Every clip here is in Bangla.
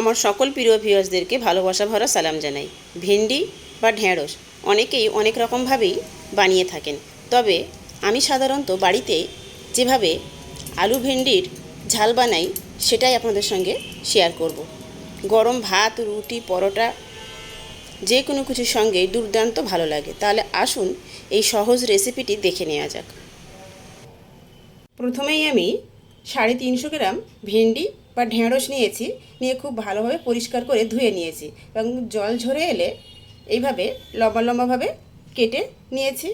আমার সকল প্রিয় ভিউয়ার্সদেরকে ভালোবাসা ভরা সালাম জানাই। ভেন্ডি বা ঢেঁড়স অনেকেই অনেক রকমভাবেই বানিয়ে থাকেন। তবে আমি সাধারণত বাড়িতে যেভাবে আলু ভেন্ডির ঝাল বানাই, সেটাই আপনাদের সঙ্গে শেয়ার করব। গরম ভাত, রুটি, পরোটা, যে কোনো কিছুর সঙ্গে দুর্দান্ত ভালো লাগে। তাহলে আসুন এই সহজ রেসিপিটি দেখে নেওয়া যাক। প্রথমেই আমি সাড়ে তিনশো গ্রাম ভেন্ডি বা ঢেঁড়স নিয়েছি, নিয়ে খুব ভালোভাবে পরিষ্কার করে ধুয়ে নিয়েছি এবং জল ঝরে এলে এইভাবে লম্বা লম্বাভাবে কেটে নিয়েছি।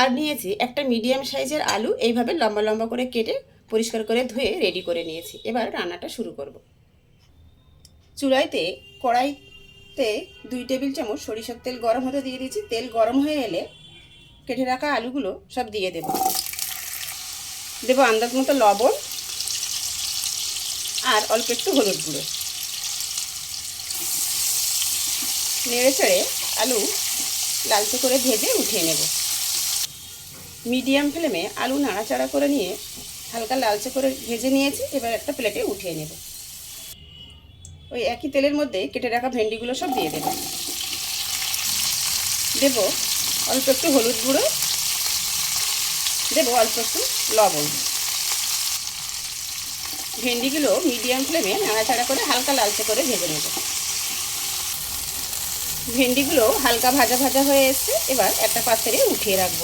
আর নিয়েছি একটা মিডিয়াম সাইজের আলু, এইভাবে লম্বা লম্বা করে কেটে পরিষ্কার করে ধুয়ে রেডি করে নিয়েছি। এবার রান্নাটা শুরু করব। চুলাইতে কড়াইতে দুই টেবিল চামচ সরিষার তেল গরম হতে দিয়ে দিয়েছি। তেল গরম হয়ে এলে কেটে রাখা আলুগুলো সব দিয়ে দেব। দেবো আন্দাজ মতো লবণ আর অল্প একটু হলুদ গুঁড়ো। নেড়ে চেড়ে আলু লালচে করে ভেজে উঠিয়ে নেব। মিডিয়াম ফ্লেমে আলু নাড়াচাড়া করে নিয়ে হালকা লালচে করে ভেজে নিয়েছি, এবার একটা প্লেটে উঠিয়ে নেব। ওই একই তেলের মধ্যে কেটে রাখা ভেন্ডিগুলো সব দিয়ে দেব। দেব অল্প একটু হলুদ গুঁড়ো, দেব অল্প একটু লবণ। ভেন্ডিগুলো মিডিয়াম ফ্লেমে নাড়াচাড়া করে হালকা লালচে করে ভেজে নেব। ভেন্ডিগুলো হালকা ভাজা ভাজা হয়ে এসছে, এবার একটা পাত্রে উঠিয়ে রাখব।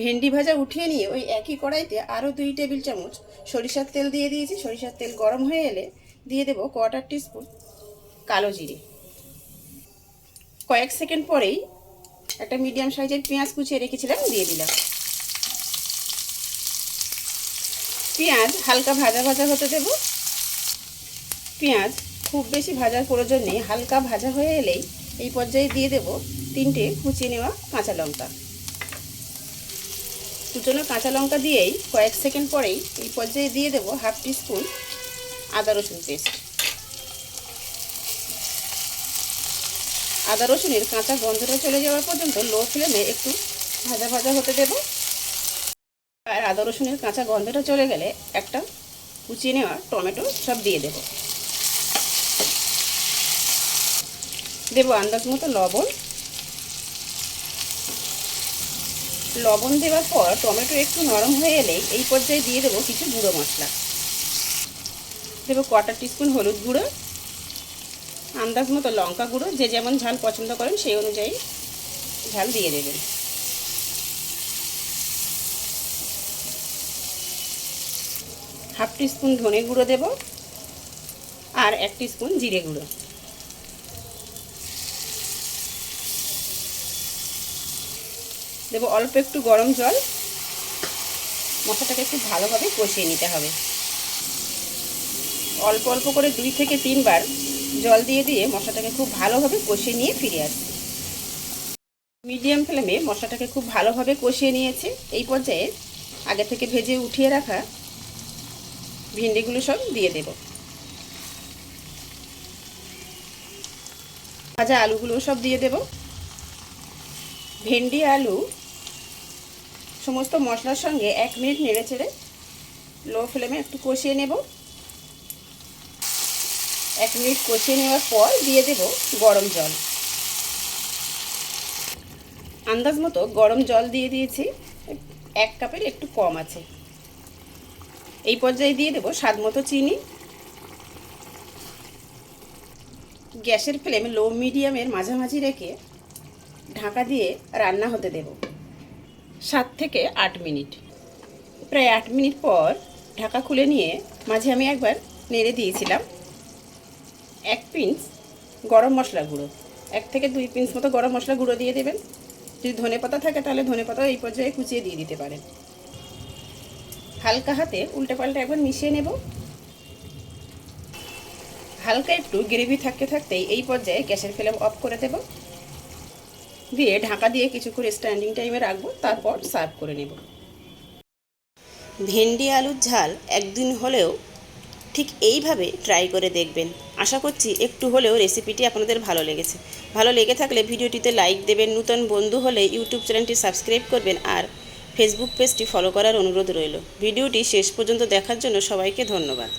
ভেন্ডি ভাজা উঠিয়ে নিয়ে ওই একই কড়াইতে আরও দুই টেবিল চামচ সরিষার তেল দিয়ে দিয়েছি। সরিষার তেল গরম হয়ে এলে দিয়ে দেবো কোয়ার্টার টিস্পুন কালো জিরে। কয়েক সেকেন্ড পরেই একটা মিডিয়াম সাইজের পেঁয়াজ কুচিয়ে রেখেছিলাম, দিয়ে দিলাম। পেঁয়াজ হালকা ভাজা ভাজা হতে দেব। পেঁয়াজ খুব বেশি ভাজার প্রয়োজন নেই, হালকা ভাজা হয়ে এলেই এই পর্যায়ে দিয়ে দেব তিনটে কুচিয়ে নেওয়া কাঁচা লঙ্কা। কুচনো কাঁচা লঙ্কা দিয়েই কয়েক সেকেন্ড পরেই এই পর্যায়ে দিয়ে দেব হাফ টিস্পুন আদা রসুন পেস্ট আদা রসুনের কাঁচা গন্ধটা চলে যাওয়া পর্যন্ত লো ফ্লেমে একটু ভাজা ভাজা হতে দেব। আর আদা রসুনের কাঁচা গন্ধটা চলে গেলে একটা কুচিয়ে নেওয়া টমেটো সব দিয়ে দেব। দেব আন্দাজ মতো লবণ। লবণ দেওয়ার পর টমেটো একটু নরম হয়ে এলেই এই পর্যায়ে দিয়ে দেবো কিছু গুঁড়ো মশলা। দেবো কটা টিস্পুন হলুদ গুঁড়ো। আন্দাজ মতো লঙ্কা গুঁড়ো, যে যেমন ঝাল পছন্দ করেন সেই অনুযায়ী ঝাল দিয়ে দেবেন। হাফ টিস্পুন ধনে গুঁড়ো দেব আর এক টিস্পুন জিরে গুঁড়ো। দেবো অল্প একটু গরম জল। মশলাটাকে একটু ভালোভাবে কষিয়ে নিতে হবে। অল্প অল্প করে দুই থেকে তিনবার জল দিয়ে দিয়ে মশলাটাকে খুব ভালোভাবে কষিয়ে নিয়ে ফিরে আসছি। মিডিয়াম ফ্লেমে মশলাটাকে খুব ভালোভাবে কষিয়ে নিয়েছে। এই পর্যায়ে আগে থেকে ভেজে উঠিয়ে রাখা ভেন্ডিগুলো সব দিয়ে দেব। ভাজা আলুগুলো সব দিয়ে দেব। ভেন্ডি, আলু, সমস্ত মশলার সঙ্গে এক মিনিট নেড়ে চেড়ে লো ফ্লেমে একটু কষিয়ে নেব। এক মিনিট কষিয়ে নেওয়ার পর দিয়ে দেব গরম জল। আন্দাজ মতো গরম জল দিয়ে দিয়েছি, এক কাপের একটু কম আছে। এই পর্যায়ে দিয়ে দেব স্বাদ মতো চিনি। গ্যাসের ফ্লেম লো মিডিয়ামের মাঝামাঝি রেখে ঢাকা দিয়ে রান্না হতে দেব। সাত থেকে আট মিনিট। প্রায় আট মিনিট পর ঢাকা খুলে নিয়ে মাঝে আমি একবার নেড়ে দিয়েছিলাম। এক পিঞ্চ গরম মশলা গুঁড়ো। এক থেকে দুই পিঞ্চ মতো গরম মশলা গুঁড়ো দিয়ে দেবেন। যদি ধনে পাতা থাকে তাহলে ধনে পাতাও এই পর্যায়ে কুচিয়ে দিয়ে দিতে পারেন। হালকা হাতে উল্টে পাল্টে একবার মিশিয়ে নেব। হালকা একটু গ্রেভি থাকতে থাকতেই এই পর্যায়ে গ্যাসের ফ্লেম অফ করে দেব। দিয়ে ঢাকা দিয়ে কিছু করে স্ট্যান্ডিং টাইমে রাখব, তারপর সার্ভ করে নেব। ভেন্ডি আলুর ঝাল একদিন হলেও ঠিক এইভাবে ট্রাই করে দেখবেন। আশা করছি একটু হলেও রেসিপিটি আপনাদের ভালো লেগেছে। ভালো লেগে থাকলে ভিডিওটিতে লাইক দেবেন, নূতন বন্ধু হলে ইউটিউব চ্যানেলটি সাবস্ক্রাইব করবেন আর ফেসবুক পেজটি ফলো করার অনুরোধ রইল। ভিডিওটি শেষ পর্যন্ত দেখার জন্য সবাইকে ধন্যবাদ।